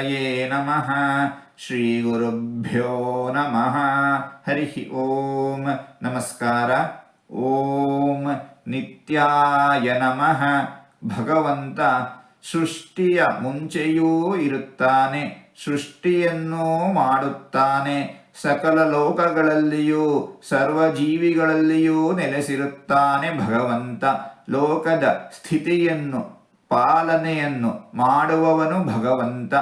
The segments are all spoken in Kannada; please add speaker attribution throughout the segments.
Speaker 1: श्रीगणेशतये नमः श्रीगुरुभ्यो नमः हरिः ॐ ನಮಸ್ಕಾರ ಓಂ ನಿತ್ಯಾಯ ನಮಃ ಭಗವಂತ ಸೃಷ್ಟಿಯ ಮುಂಚೆಯೂ ಇರುತ್ತಾನೆ ಸೃಷ್ಟಿಯನ್ನು ಮಾಡುತ್ತಾನೆ ಸಕಲ ಲೋಕಗಳಲ್ಲಿಯೂ ಸರ್ವಜೀವಿಗಳಲ್ಲಿಯೂ ನೆಲೆಸಿರುತ್ತಾನೆ ಭಗವಂತ ಲೋಕದ ಸ್ಥಿತಿಯನ್ನು ಪಾಲನೆಯನ್ನು ಮಾಡುವವನು ಭಗವಂತ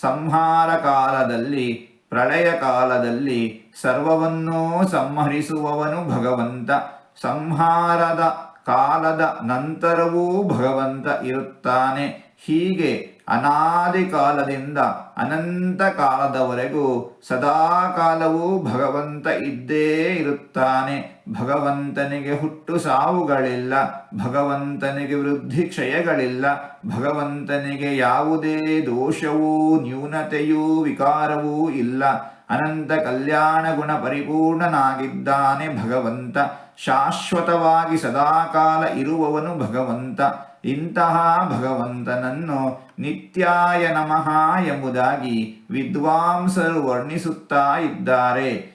Speaker 1: ಸಂಹಾರ ಕಾಲದಲ್ಲಿ ಪ್ರಳಯ ಕಾಲದಲ್ಲಿ ಸರ್ವವನ್ನೂ ಸಂಹರಿಸುವವನು ಭಗವಂತ. ಸಂಹಾರದ ಕಾಲದ ನಂತರವೂ ಭಗವಂತ ಇರುತ್ತಾನೆ. ಹೀಗೆ ಅನಾದಿ ಕಾಲದಿಂದ ಅನಂತ ಕಾಲದವರೆಗೂ ಸದಾ ಕಾಲವೂ ಭಗವಂತ ಇದ್ದೇ ಇರುತ್ತಾನೆ. ಭಗವಂತನಿಗೆ ಹುಟ್ಟು ಸಾವುಗಳಿಲ್ಲ, ಭಗವಂತನಿಗೆ ವೃದ್ಧಿ ಕ್ಷಯಗಳಿಲ್ಲ, ಭಗವಂತನಿಗೆ ಯಾವುದೇ ದೋಷವೂ ನ್ಯೂನತೆಯೂ ವಿಕಾರವೂ ಇಲ್ಲ. ಅನಂತ ಕಲ್ಯಾಣ ಗುಣ ಪರಿಪೂರ್ಣನಾಗಿದ್ದಾನೆ ಭಗವಂತ. ಶಾಶ್ವತವಾಗಿ ಸದಾಕಾಲ ಇರುವವನು ಭಗವಂತ. ಇಂತಹ ಭಗವಂತನನ್ನು ನಿತ್ಯಾಯ ನಮಃ ಎಂಬುದಾಗಿ ವಿದ್ವಾಂಸರು ವರ್ಣಿಸುತ್ತಾ ಇದ್ದಾರೆ.